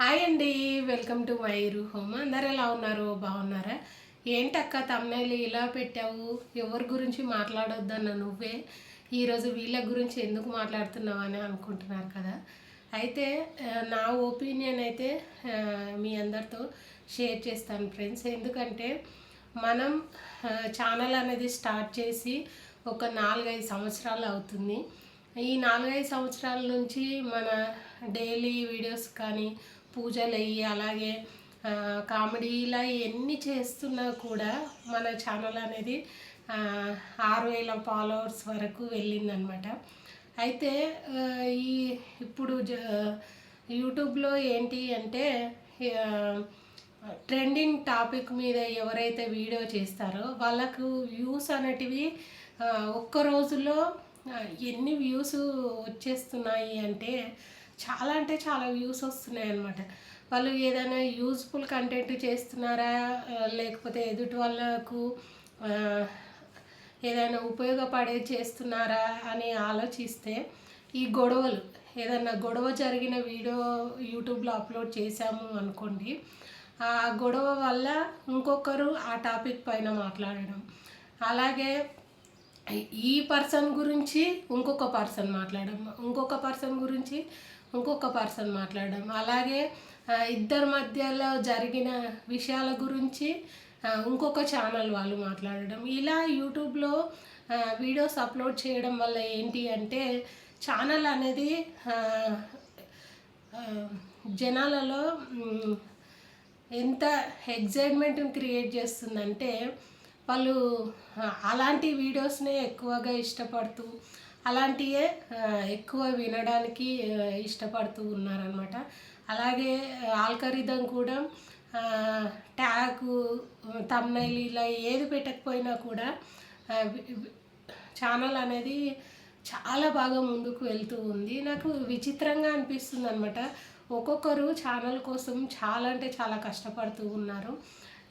Hi అండి welcome to my home. అందరు ఎలా ఉన్నారు? బాగున్నారా? ఏంటక్క తమ్నేలు ఇలా పెట్టావు? ఎవరి గురించి మాట్లాడొద్దన్న నువ్వే? ఈరోజు వీళ్ళ గురించి ఎందుకు మాట్లాడుతున్నావు అని అనుకుంటున్నారు కదా. అయితే నా ఒపీనియన్ అయితే మీ అందరితో షేర్ చేస్తాను ఫ్రెండ్స్. ఎందుకంటే మనం ఛానల్ అనేది స్టార్ట్ చేసి ఒక నాలుగైదు సంవత్సరాలు అవుతుంది. ఈ నాలుగైదు సంవత్సరాల నుంచి మన డైలీ వీడియోస్ కానీ పూజలు అయ్యి అలాగే కామెడీ ఇలా ఎన్ని చేస్తున్నా కూడా మన ఛానల్ అనేది ఆరు వేల ఫాలోవర్స్ వరకు వెళ్ళిందనమాట. అయితే ఈ ఇప్పుడు జ యూట్యూబ్లో ఏంటి అంటే ట్రెండింగ్ టాపిక్ మీద ఎవరైతే వీడియో చేస్తారో వాళ్ళకు వ్యూస్ అనేటివి ఒక్క రోజులో ఎన్ని వ్యూస్ వచ్చేస్తున్నాయి అంటే చాలా అంటే చాలా వ్యూస్ వస్తున్నాయి అన్నమాట. వాళ్ళు ఏదైనా యూజ్ఫుల్ కంటెంట్ చేస్తున్నారా? లేకపోతే ఎదుటి వాళ్ళకు ఏదైనా ఉపయోగపడే చేస్తున్నారా అని ఆలోచిస్తే ఈ గొడవలు ఏదైనా గొడవ జరిగిన వీడియో యూట్యూబ్లో అప్లోడ్ చేశాము అనుకోండి ఆ గొడవ వల్ల ఇంకొకరు ఆ టాపిక్ పైన మాట్లాడడం. అలాగే ఈ పర్సన్ గురించి ఇంకొక పర్సన్ మాట్లాడడం. ఇంకొక పర్సన్ గురించి ఇంకొక పర్సన్ మాట్లాడడం. అలాగే ఇద్దరి మధ్యలో జరిగిన విషయాల గురించి ఇంకొక ఛానల్ వాళ్ళు మాట్లాడడం. ఇలా యూట్యూబ్లో వీడియోస్ అప్లోడ్ చేయడం వల్ల ఏంటి అంటే ఛానల్ అనేది జనాలలో ఎంత ఎగ్జైట్మెంట్ని క్రియేట్ చేస్తుందంటే వాళ్ళు అలాంటి వీడియోస్నే ఎక్కువగా ఇష్టపడుతూ అలాంటివే ఎక్కువ వినడానికి ఇష్టపడుతూ ఉన్నారనమాట అలాగే ఆల్కరిథం కూడా ట్యాగ్ తమ్నైల్ ఇలా ఏది పెట్టకపోయినా కూడా ఛానల్ అనేది చాలా బాగా ముందుకు వెళ్తూ ఉంది. నాకు విచిత్రంగా అనిపిస్తుంది అనమాట ఒక్కొక్కరు ఛానల్ కోసం చాలా అంటే చాలా కష్టపడుతూ ఉన్నారు.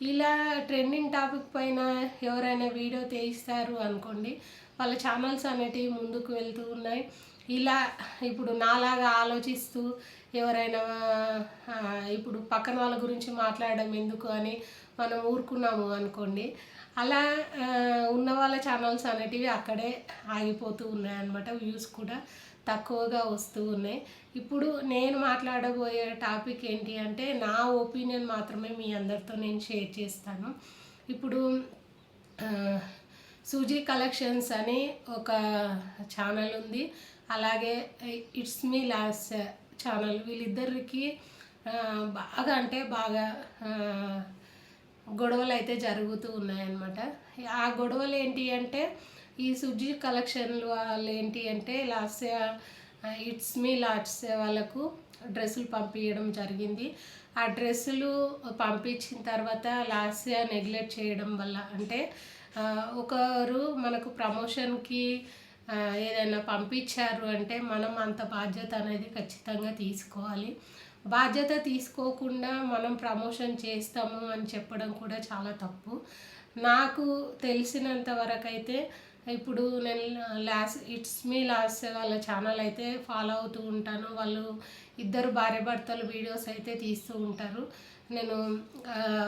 ఇలా ట్రెండింగ్ టాపిక్ పైన ఎవరైనా వీడియో తీస్తారు అనుకోండి వాళ్ళ ఛానల్స్ అనేటివి ముందుకు వెళ్తూ ఉన్నాయి. ఇలా ఇప్పుడు నాలాగా ఆలోచిస్తూ ఎవరైనా ఇప్పుడు పక్కన వాళ్ళ గురించి మాట్లాడడం ఎందుకు అని మనం ఊరుకున్నాము అనుకోండి అలా ఉన్న వాళ్ళ ఛానల్స్ అనేటివి అక్కడే ఆగిపోతూ ఉన్నాయి అన్నమాట వ్యూస్ కూడా తక్కువగా వస్తూ ఉన్నాయి. ఇప్పుడు నేను మాట్లాడబోయే టాపిక్ ఏంటి అంటే నా ఒపీనియన్ మాత్రమే మీ అందరితో నేను షేర్ చేస్తాను. ఇప్పుడు సూజీ కలెక్షన్స్ అని ఒక ఛానల్ ఉంది. అలాగే ఇట్స్ మీ లాస్ ఛానల్ వీళ్ళిద్దరికి బాగా అంటే బాగా గొడవలు అయితే జరుగుతూ ఉన్నాయన్నమాట. ఆ గొడవలు ఏంటి అంటే ఈ సుజీ కలెక్షన్లు వాళ్ళు ఏంటి అంటే లాస్ట్ ఇట్స్ మీ లాట్స్ వాళ్ళకు డ్రెస్సులు పంపించడం జరిగింది. ఆ డ్రెస్సులు పంపించిన తర్వాత లాస్ట్ నెగ్లెక్ట్ చేయడం వల్ల అంటే ఒకరు మనకు ప్రమోషన్కి ఏదైనా పంపించారు అంటే మనం అంత బాధ్యత అనేది ఖచ్చితంగా తీసుకోవాలి. బాధ్యత తీసుకోకుండా మనం ప్రమోషన్ చేస్తాము అని చెప్పడం కూడా చాలా తప్పు. నాకు తెలిసినంత వరకు అయితే ఇప్పుడు నేను లాస్ ఇట్స్ మీ లాస్ వాళ్ళ ఛానల్ అయితే ఫాలో అవుతూ ఉంటాను. వాళ్ళు ఇద్దరు భార్య భర్తలు వీడియోస్ అయితే తీస్తూ ఉంటారు. నేను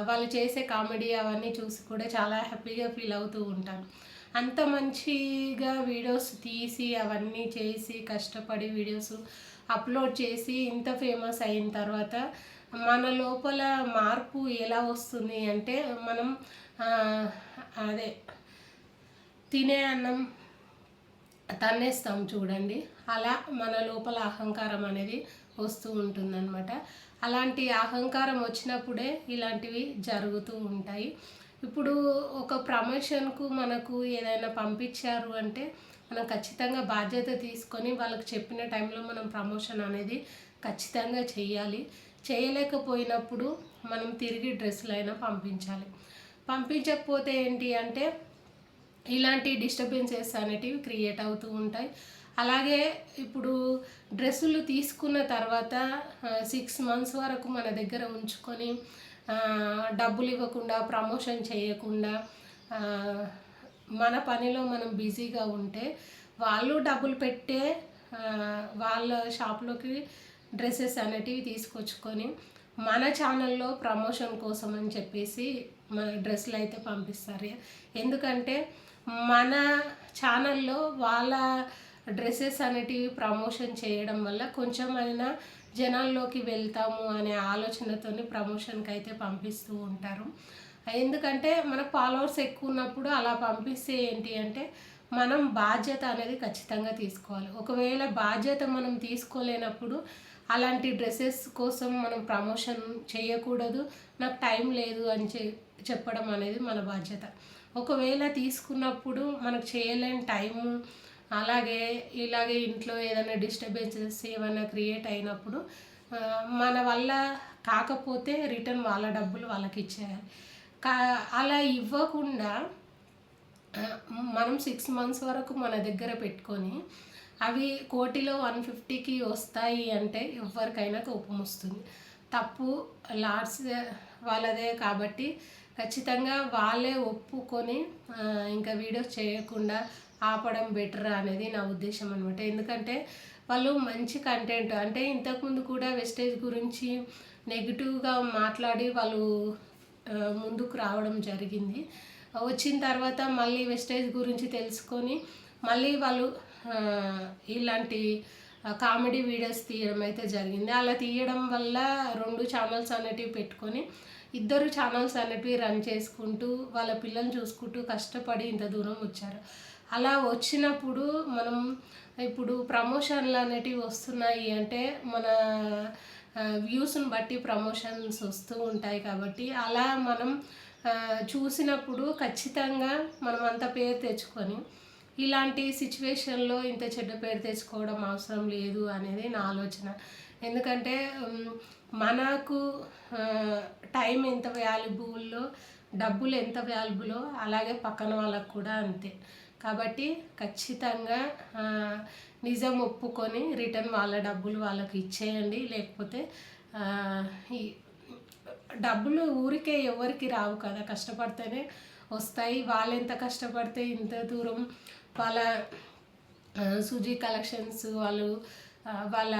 వాళ్ళు చేసే కామెడీ అవన్నీ చూసి కూడా చాలా హ్యాపీగా ఫీల్ అవుతూ ఉంటాను. అంత మంచిగా వీడియోస్ తీసి అవన్నీ చేసి కష్టపడి వీడియోస్ అప్లోడ్ చేసి ఇంత ఫేమస్ అయిన తర్వాత మన లోపల మార్పు ఎలా వస్తుంది అంటే మనం అదే తినే అన్నం తన్నేస్తాం చూడండి. అలా మన లోపల అహంకారం అనేది వస్తూ ఉంటుందన్నమాట. అలాంటి అహంకారం వచ్చినప్పుడే ఇలాంటివి జరుగుతూ ఉంటాయి. ఇప్పుడు ఒక ప్రమోషన్కు మనకు ఏదైనా పంపించారు అంటే మనం ఖచ్చితంగా బాధ్యత తీసుకొని వాళ్ళకి చెప్పిన టైంలో మనం ప్రమోషన్ అనేది ఖచ్చితంగా చేయాలి. చేయలేకపోయినప్పుడు మనం తిరిగి డ్రెస్సులు అయినా పంపించాలి. పంపించకపోతే ఏంటి అంటే ఇలాంటి డిస్టర్బెన్సెస్ అనేటివి క్రియేట్ అవుతూ ఉంటాయి. అలాగే ఇప్పుడు డ్రెస్సులు తీసుకున్న తర్వాత సిక్స్ మంత్స్ వరకు మన దగ్గర ఉంచుకొని డబ్బులు ఇవ్వకుండా ప్రమోషన్ చేయకుండా మన పనిలో మనం బిజీగా ఉంటే వాళ్ళు డబ్బులు పెట్టే వాళ్ళ షాప్లోకి డ్రెస్సెస్ అనేటివి తీసుకొచ్చుకొని మన ఛానల్లో ప్రమోషన్ కోసం అని చెప్పేసి మన డ్రెస్సులు అయితే పంపిస్తారు. ఎందుకంటే మన ఛానల్లో వాళ్ళ డ్రెస్సెస్ అనేటివి ప్రమోషన్ చేయడం వల్ల కొంచెం అయినా జనాల్లోకి వెళ్తాము అనే ఆలోచనతోని ప్రమోషన్కి అయితే పంపిస్తూ ఉంటారు. ఎందుకంటే మనకు ఫాలోవర్స్ ఎక్కువ ఉన్నప్పుడు అలా పంపిస్తే ఏంటి అంటే మనం బాధ్యత అనేది ఖచ్చితంగా తీసుకోవాలి. ఒకవేళ బాధ్యత మనం తీసుకోలేనప్పుడు అలాంటి డ్రెస్సెస్ కోసం మనం ప్రమోషన్ చేయకూడదు. నాకు టైం లేదు అని చెప్పడం అనేది మన బాధ్యత. ఒకవేళ తీసుకున్నప్పుడు మనకు చేయలేని టైము అలాగే ఇలాగే ఇంట్లో ఏదైనా డిస్టర్బెన్సెస్ ఏమైనా క్రియేట్ అయినప్పుడు మన వల్ల కాకపోతే రిటర్న్ వాళ్ళ డబ్బులు వాళ్ళకి ఇచ్చేయాలి. అలా ఇవ్వకుండా మనం సిక్స్ మంత్స్ వరకు మన దగ్గర పెట్టుకొని అవి కోటిలో వన్ ఫిఫ్టీకి వస్తాయి అంటే ఎవరికైనా కోపం వస్తుంది. తప్పు లాడ్స్ వాళ్ళదే కాబట్టి ఖచ్చితంగా వాళ్ళే ఒప్పుకొని ఇంకా వీడియోస్ చేయకుండా ఆపడం బెటర్ అనేది నా ఉద్దేశం అనమాట ఎందుకంటే వాళ్ళు మంచి కంటెంట్ అంటే ఇంతకుముందు కూడా వెస్టేజ్ గురించి నెగిటివ్గా మాట్లాడి వాళ్ళు ముందుకు రావడం జరిగింది. వచ్చిన తర్వాత మళ్ళీ వెస్టేజ్ గురించి తెలుసుకొని మళ్ళీ వాళ్ళు ఇలాంటి కామెడీ వీడియోస్ తీయడం అయితే జరిగింది. అలా తీయడం వల్ల రెండు ఛానల్స్ అనేటివి పెట్టుకొని ఇద్దరు ఛానల్స్ అనేటివి రన్ చేసుకుంటూ వాళ్ళ పిల్లల్ని చూసుకుంటూ కష్టపడి ఇంత దూరం వచ్చారు. అలా వచ్చినప్పుడు మనం ఇప్పుడు ప్రమోషన్లు అనేటివి వస్తున్నాయి అంటే మన వ్యూస్ని బట్టి ప్రమోషన్స్ వస్తూ ఉంటాయి కాబట్టి అలా మనం చూసినప్పుడు ఖచ్చితంగా మనం అంత పేరు తెచ్చుకొని ఇలాంటి సిచ్యువేషన్లో ఇంత చెడ్డ పేరు తెచ్చుకోవడం అవసరం లేదు అనేది నా ఆలోచన. ఎందుకంటే మనకు టైం ఎంత వాల్యుబుల్లో డబ్బులు ఎంత వాల్యుబులో అలాగే పక్కన వాళ్ళకు కూడా అంతే. కాబట్టి ఖచ్చితంగా నిజం ఒప్పుకొని రిటర్న్ వాళ్ళ డబ్బులు వాళ్ళకి ఇచ్చేయండి. లేకపోతే డబ్బులు ఊరికే ఎవరికి రావు కదా. కష్టపడితేనే వస్తాయి. వాళ్ళు ఎంత కష్టపడితే ఇంత దూరం వాళ్ళ సుజీ కలెక్షన్స్ వాళ్ళు వాళ్ళ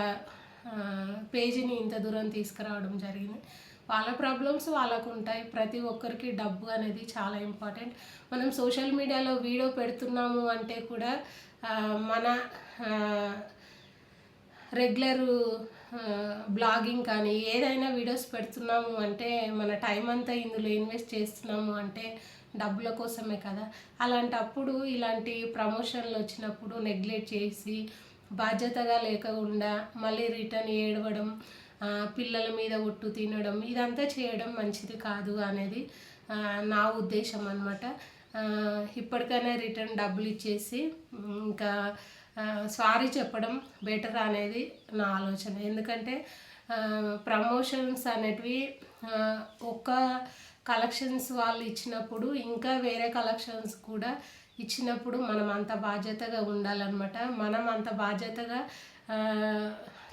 పేజీని ఇంత దూరం తీసుకురావడం జరిగింది. వాళ్ళ ప్రాబ్లమ్స్ వాళ్ళకు ఉంటాయి. ప్రతి ఒక్కరికి డబ్బు అనేది చాలా ఇంపార్టెంట్. మనం సోషల్ మీడియాలో వీడియో పెడుతున్నాము అంటే కూడా మన రెగ్యులర్ బ్లాగింగ్ కానీ ఏదైనా వీడియోస్ పెడుతున్నాము అంటే మన టైం అంతా ఇందులో ఇన్వెస్ట్ చేస్తున్నాము అంటే డబ్బుల కోసమే కదా. అలాంటప్పుడు ఇలాంటి ప్రమోషన్లు వచ్చినప్పుడు నెగ్లెక్ట్ చేసి బాధ్యతగా లేకుండా మళ్ళీ రిటర్న్ ఏడవడం పిల్లల మీద ఒట్టు తినడం ఇదంతా చేయడం మంచిది కాదు అనేది నా ఉద్దేశం అనమాట ఇప్పటికైనా రిటర్న్ డబ్బులు ఇచ్చేసి ఇంకా సారీ చెప్పడం బెటర్ అనేది నా ఆలోచన. ఎందుకంటే ప్రమోషన్స్ అనేటివి ఒక కలెక్షన్స్ వాళ్ళు ఇచ్చినప్పుడు ఇంకా వేరే కలెక్షన్స్ కూడా ఇచ్చినప్పుడు మనం అంత బాధ్యతగా ఉండాలన్నమాట. మనం అంత బాధ్యతగా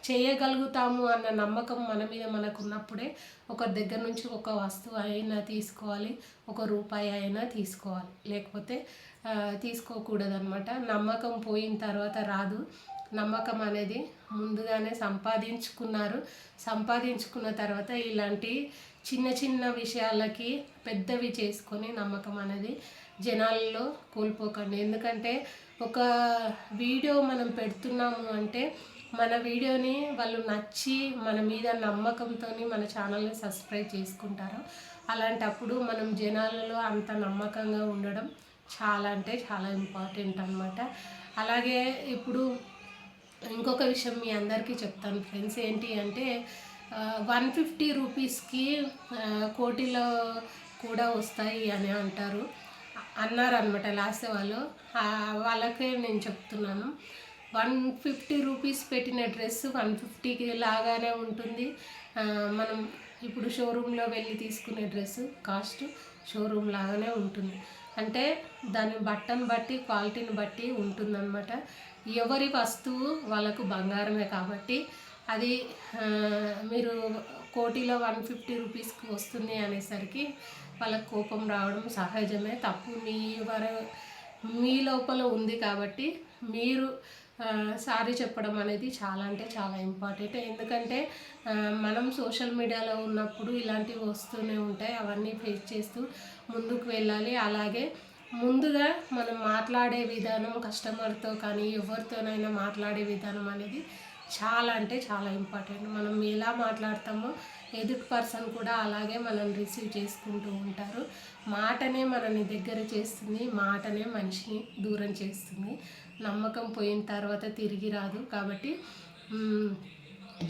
చేయగలుగుతాము అన్న నమ్మకం మన మీద మనకు ఉన్నప్పుడే ఒకరి దగ్గర నుంచి ఒక వస్తువు అయినా తీసుకోవాలి ఒక రూపాయి అయినా తీసుకోవాలి. లేకపోతే తీసుకోకూడదనమాట నమ్మకం పోయిన తర్వాత రాదు. నమ్మకం అనేది ముందుగానే సంపాదించుకున్నారు. సంపాదించుకున్న తర్వాత ఇలాంటి చిన్న చిన్న విషయాలకి పెద్దవి చేసుకొని నమ్మకం అనేది జనాల్లో కోల్పోకండి. ఎందుకంటే ఒక వీడియో మనం పెడుతున్నాము అంటే మన వీడియోని వాళ్ళు నచ్చి మన మీద నమ్మకంతో మన ఛానల్ని సబ్స్క్రైబ్ చేసుకుంటారు. అలాంటప్పుడు మనం జనాలలో అంత నమ్మకంగా ఉండడం చాలా అంటే చాలా ఇంపార్టెంట్ అనమాట అలాగే ఇప్పుడు ఇంకొక విషయం మీ అందరికీ చెప్తాను ఫ్రెండ్స్. ఏంటి అంటే వన్ ఫిఫ్టీ రూపీస్కి కోటిలో కూడా వస్తాయి అని అంటారు. అన్నారు అనమాట లాస్ట్ వాళ్ళు. వాళ్ళకే నేను చెప్తున్నాను. వన్ ఫిఫ్టీ రూపీస్ పెట్టిన డ్రెస్ వన్ ఫిఫ్టీకి లాగానే ఉంటుంది. మనం ఇప్పుడు షోరూంలో వెళ్ళి తీసుకునే డ్రెస్ కాస్ట్ షోరూమ్ లాగానే ఉంటుంది. అంటే దాని బట్టను బట్టి క్వాలిటీని బట్టి ఉంటుందన్నమాట. ఎవరి వస్తువు వాళ్ళకు బంగారమే కాబట్టి అది మీరు కోటిలో వన్ ఫిఫ్టీ రూపీస్కి వస్తుంది అనేసరికి వాళ్ళకి కోపం రావడం సహజమే. తప్పు మీ వర మీ లోపల ఉంది కాబట్టి మీరు సారీ చెప్పడం అనేది చాలా అంటే చాలా ఇంపార్టెంట్. ఎందుకంటే మనం సోషల్ మీడియాలో ఉన్నప్పుడు ఇలాంటివి వస్తూనే ఉంటాయి. అవన్నీ ఫేస్ చేస్తూ ముందుకు వెళ్ళాలి. అలాగే ముందుగా మనం మాట్లాడే విధానం కస్టమర్తో కానీ ఎవరితోనైనా మాట్లాడే విధానం అనేది చాలా అంటే చాలా ఇంపార్టెంట్. మనం ఎలా మాట్లాడతామో ఎదుటి పర్సన్ కూడా అలాగే మనం రిసీవ్ చేసుకుంటూ ఉంటారు. మాటనే మనని దగ్గర చేస్తుంది. మాటనే మనిషిని దూరం చేస్తుంది. నమ్మకం పోయిన తర్వాత తిరిగి రాదు. కాబట్టి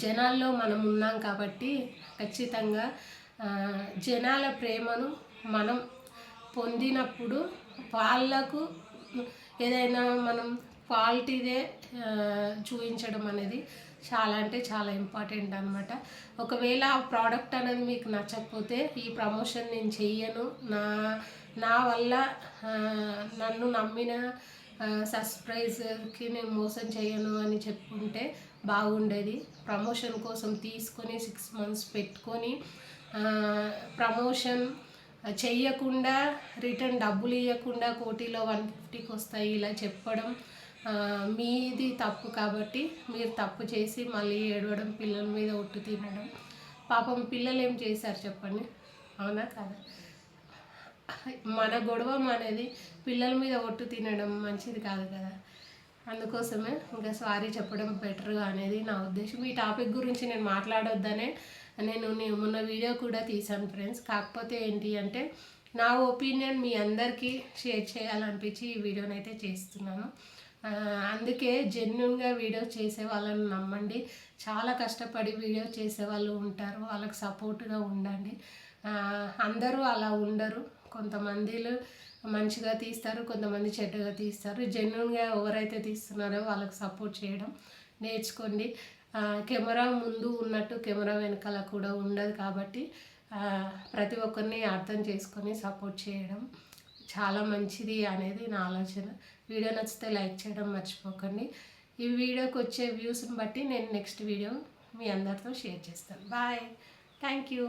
జనాల్లో మనం ఉన్నాం కాబట్టి ఖచ్చితంగా జనాల ప్రేమను మనం పొందినప్పుడు వాళ్ళకు ఏదైనా మనం క్వాలిటీదే చూపించడం అనేది చాలా అంటే చాలా ఇంపార్టెంట్ అనమాట ఒకవేళ ఆ ప్రోడక్ట్ అనేది మీకు నచ్చకపోతే ఈ ప్రమోషన్ నేను చెయ్యను. నా నా వల్ల నన్ను నమ్మిన సర్ప్రైజ్కి నేను మోసం చేయను అని చెప్పుకుంటే బాగుండేది. ప్రమోషన్ కోసం తీసుకొని సిక్స్ మంత్స్ పెట్టుకొని ప్రమోషన్ చెయ్యకుండా రిటర్న్ డబ్బులు ఇవ్వకుండా కోటిలో వన్ ఫిఫ్టీకి వస్తాయి ఇలా చెప్పడం మీది తప్పు కాబట్టి మీరు తప్పు చేసి మళ్ళీ ఏడవడం పిల్లల మీద ఒట్టు తినడం. పాపం పిల్లలు ఏం చేశారు చెప్పండి. అవునా కదా? మన గొడవ అనేది పిల్లల మీద ఒట్టు తినడం మంచిది కాదు కదా. అందుకోసమే ఇంకా సారీ చెప్పడం బెటర్ అనేది నా ఉద్దేశం. ఈ టాపిక్ గురించి నేను మాట్లాడొద్దనే నేను నేను మొన్న వీడియో కూడా తీశాను ఫ్రెండ్స్. కాకపోతే ఏంటి అంటే నా ఒపీనియన్ మీ అందరికీ షేర్ చేయాలనిపించి ఈ వీడియోని అయితే చేస్తున్నాను. అందుకే జెన్యున్గా వీడియో చేసే వాళ్ళని నమ్మండి. చాలా కష్టపడి వీడియో చేసే వాళ్ళు ఉంటారు. వాళ్ళకి సపోర్ట్గా ఉండండి. అందరూ అలా ఉండరు. కొంతమందిలు మంచిగా తీస్తారు కొంతమంది చెడ్డగా తీస్తారు. జెన్యున్గా ఎవరైతే తీస్తున్నారో వాళ్ళకి సపోర్ట్ చేయడం నేర్చుకోండి. కెమెరా ముందు ఉన్నట్టు కెమెరా వెనకాల కూడా ఉండదు కాబట్టి ప్రతి ఒక్కరిని అర్థం చేసుకొని సపోర్ట్ చేయడం చాలా మంచిది అనేది నా ఆలోచన. వీడియో నచ్చితే లైక్ చేయడం మర్చిపోకండి. ఈ వీడియోకి వచ్చే వ్యూస్ని బట్టి నేను నెక్స్ట్ వీడియో మీ అందరితో షేర్ చేస్తాను. బాయ్. Thank you.